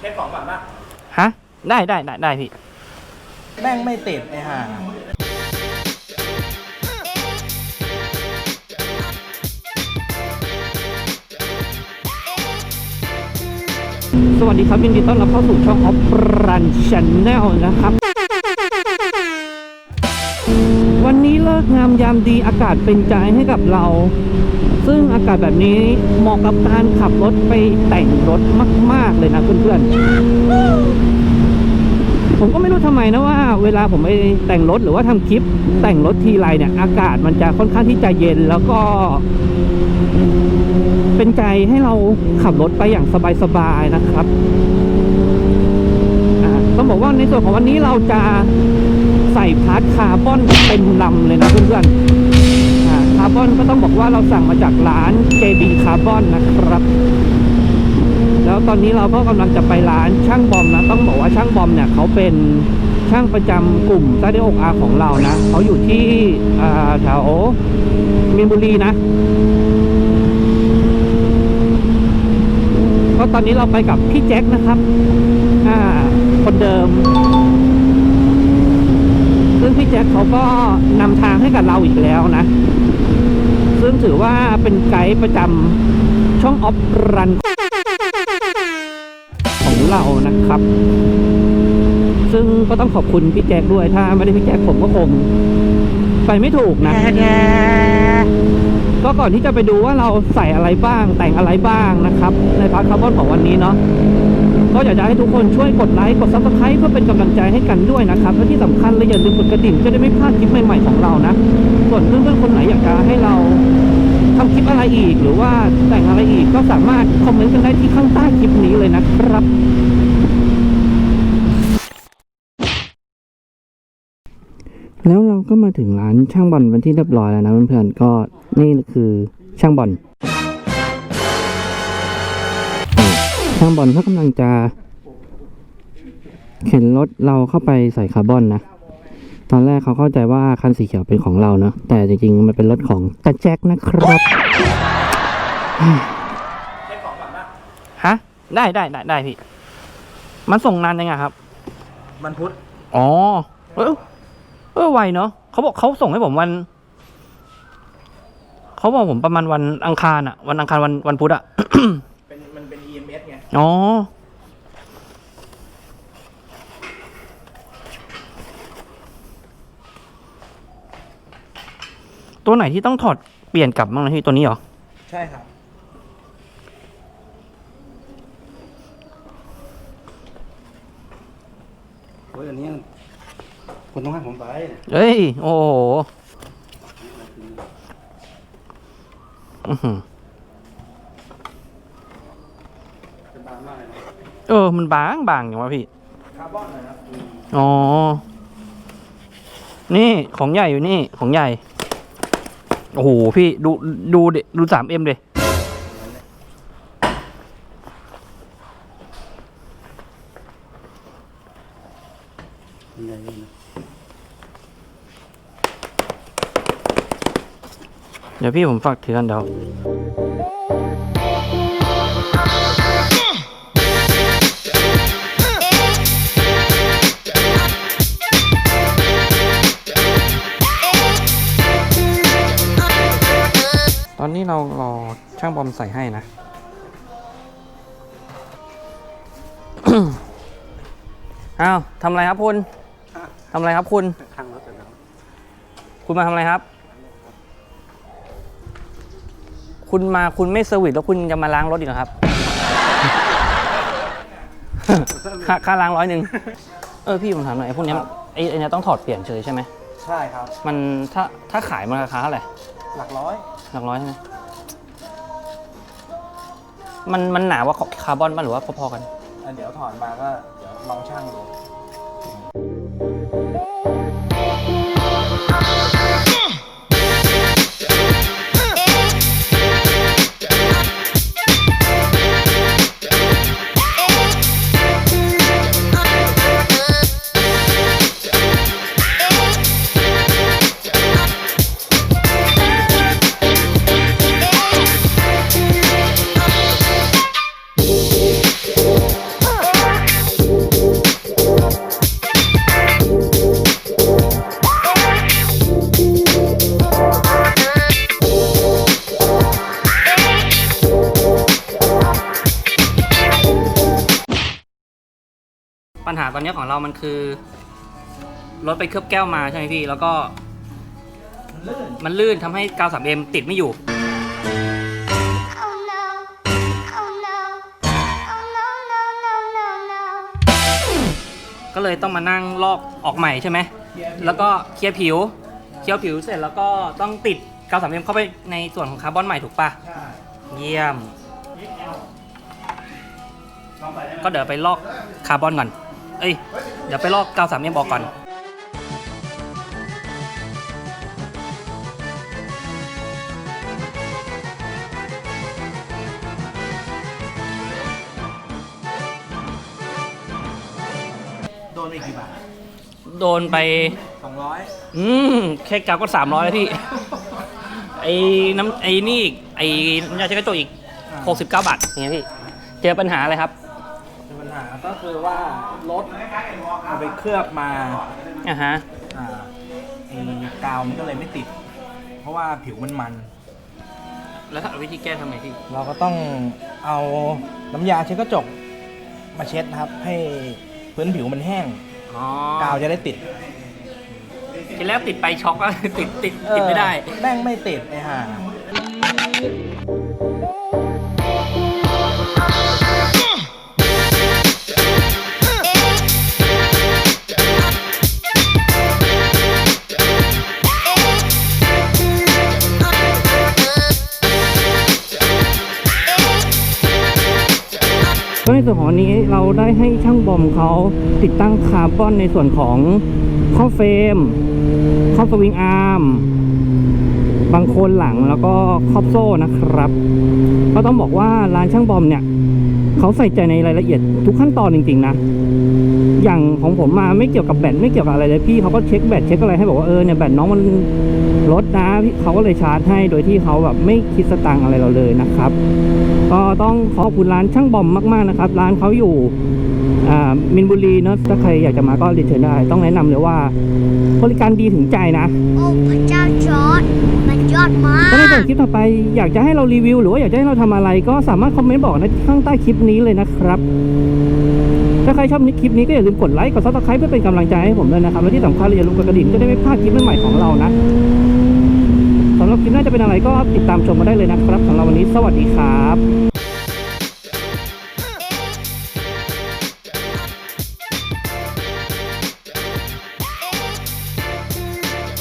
เช็คของก่อนป่ะฮะ ได้ได้ได้ได้พี่ แม่งไม่ติดไอ้ห่าสวัสดีครับยินดีต้อนรับเข้าสู่ช่อง of Run Channel นะครับ วันนี้เลิกงามยามดีอากาศเป็นใจให้กับเรา ซึ่งอากาศแบบนี้เหมาะกับการขับรถไปแต่งรถมาก ๆ เลยนะเพื่อนๆ ผมก็ไม่รู้ทำไมนะว่า เวลาผมไปแต่งรถหรือว่าทำคลิปแต่งรถทีไรเนี่ย อากาศมันจะค่อนข้างที่จะเย็นแล้วก็ เป็นใจให้เราขับรถไปอย่างสบาย ๆ นะครับต้องบอกว่าในส่วนของวันนี้เราจะใส่พาร์ทคาร์บอนเต็มลำเลยนะเพื่อนๆ คาร์บอนก็ต้องบอกว่าเราสั่งมาจากร้าน JB คาร์บอนนะครับ แล้วตอนนี้เราก็กำลังจะไปร้านช่างบอมนะ ต้องบอกว่าช่างบอมเนี่ยเขาเป็นช่างประจำกลุ่มซาเดโอกอาของเรานะ เขาอยู่ที่แถวมีนบุรีนะก็ตอนนี้เราไปกับพี่แจ็คนะครับอ่าคนเดิม ซึ่งพี่แจ็คเขาก็นำทางให้กับเราอีกแล้วนะ ซึ่งถือว่าเป็นไกด์ประจำช่องออฟรัน ของเรานะครับ ซึ่งก็ต้องขอบคุณพี่แจ็คด้วยถ้าไม่ได้พี่แจ็คผมก็คงไปไม่ถูกนะ ก็ก่อนที่จะไปดูว่าเราใส่อะไรบ้างแต่งอะไรบ้างนะครับ ในพาร์ทคาร์บอนของวันนี้เนาะ ก็อยากจะให้ทุกคนช่วยกดไลค์กดซับสไครต์เพื่อเป็นกำลังใจให้กันด้วยนะครับและที่สำคัญเลยอย่าลืมกดกระดิ่งจะได้ไม่พลาดคลิปใหม่ๆของเรานะ ส่วนเพื่อนๆคนไหนอยากจะให้เราทำคลิปอะไรอีก หรือว่าแต่งอะไรอีกก็สามารถคอมเมนต์กันได้ที่ข้างใต้คลิปนี้เลยนะครับแล้วเราก็มาถึงร้านช่างบอลเป็นที่เรียบร้อยแล้วนะเพื่อนๆก็นี่คือช่างบอล นี่ช่างบอลเขากำลังจะเข็นรถเราเข้าไปใส่คาร์บอนนะ ตอนแรกเขาเข้าใจว่าคันสีเขียวเป็นของเราเนาะแต่จริงๆ มันเป็นรถของตาแจ็คนะครับเช็คของก่อนป่ะฮะได้ได้ได้ได้พี่ มันส่งนานยังไงครับ มันพุธอ๋อ เออเออไวเนาะเขาบอกเขาส่งให้ผมวันเขาบอกผมประมาณวันอังคารอะวันอังคารวันวันพุธอะ อ๋อ ตัวไหนที่ต้องถอดเปลี่ยนกลับบ้างนะพี่ตัวนี้เหรอ ใช่ครับ โอ้ยอันนี้คุณต้องให้ผมไปเอ้ย โอ้โห อื้อหือ เป็นบางมากเลยนะ เออ มันบางบางอย่างวะพี่ คาร์บอนนะครับอ๋อ นี่ของใหญ่อยู่นี่ของใหญ่ โอ้โหพี่ดูดูดิดูสามเอ็มเลยเป็นไงเนี่ยนะเดี๋ยวพี่ผมฝากถือกันเดี๋ยว เรารอช่างบอมใส่ให้นะ อ้าวทำอะไรครับคุณทำอะไรครับคุณ ข้างรถเสร็จแล้วคุณมาทำอะไรครับ คุณมาคุณไม่เซอร์วิสแล้วคุณจะมาล้างรถอีกเหรอครับ ค่าค่าล้างร้อยหนึ่งเออพี่ผมถามหน่อยไอ้พวกเนี้ยไอ้ไอ้เนี้ยต้องถอดเปลี่ยนเฉยใช่ไหม ใช่ครับ มันถ้าถ้าขายมันราคาเท่าไหร่หลักร้อยหลักร้อยใช่ไหม มันมันหนากว่าคาร์บอนมันหรือว่าพอๆกัน อะเดี๋ยวถอนมาก็เดี๋ยวลองช่างดู ปัญหาตอนนี้ของเรามันคือรถไปเคลือบแก้วมาใช่ไหมพี่ แล้วก็มันลื่นทำให้กาว 3M ติดไม่อยู่ ก็เลยต้องมานั่งลอกออกใหม่ใช่ไหม แล้วก็เคลียร์ผิว เคลียร์ผิวเสร็จแล้วก็ต้องติดกาว 3M เอมเข้าไปในส่วนของคาร์บอนใหม่ถูกปะเยี่ยม ก็เดี๋ยวไปลอกคาร์บอนก่อน เอ้ย เดี๋ยวไปลอกกาว 3M ออกก่อน โดนไปกี่บาทโดนไป สองร้อยอืมแค่กาวก็สามร้อยแล้วพี่ ไอ้น้ำไอ้นี่อีกไอ้น้ำยาเช็ดกระจกอีกหกสิบเก้าบาทอย่างเงี้ยพี่ เจอปัญหาอะไรครับปัญหา ก็คือว่ารถเอาไปเคลือบมาอ่าฮะอ่าไอ้กาวมันก็เลยไม่ติด เพราะว่าผิวมันมัน แล้วถ้าวิธีแก้ทำไงพี่เราก็ต้องเอาน้ำยาเช็ดกระจกมาเช็ดนะครับ ให้พื้นผิวมันแห้ง อ๋อกาวจะได้ติดทีแรกติดไปช็อกก็ ติดติดติดไม่ได้ เออแม่งไม่ติดไอ้ห่า ส่วนของอันนี้เราได้ให้ช่างบอมเขาติดตั้งคาร์บอนในส่วนของข้อเฟรมข้อสวิงอาร์มบางโคนหลังแล้วก็ครอบโซ่นะครับ ก็ต้องบอกว่าร้านช่างบอมเนี่ย เขาใส่ใจในรายละเอียดทุกขั้นตอนจริง ๆ นะ อย่างของผมมาไม่เกี่ยวกับแบตไม่เกี่ยวกับอะไรเลยพี่เขาก็เช็คแบตเช็คอะไรให้บอกว่าเออเนี่ยแบตน้องมันลดนะพี่เขาก็เลยชาร์จให้โดยที่เขาแบบไม่คิดสตังค์อะไรเราเลยนะครับ ก็ต้องขอบคุณร้านช่างบอมมากๆนะครับ ร้านเขาอยู่ มินบุรีเนอะถ้าใครอยากจะมาก็เรียนเชิญได้ ต้องแนะนำเลยว่าบริการดีถึงใจนะ โอ้พระเจ้าจอร์ดมันยอดมาก็ในส่วนกคลิปต่อไปอยากจะให้เรารีวิว หรือว่าอยากจะให้เราทำอะไรก็สามารถคอมเมนต์บอกนะข้างใต้คลิปนี้เลยนะครับถ้าใครชอบคลิปนี้ก็อย่าลืมกดไลค์กดซับสไครป์เพื่อเป็นกำลังใจให้ผมด้วยนะครับ และที่สำคัญอย่าลืมกดกระดิ่งจะได้ไม่พลาดคลิปใหม่ๆของเรานะสำหรับคลิปหน้าจะเป็นอะไรก็ติดตามชมมาได้เลยนะครับสำหรับวันนี้สวัสดีครับ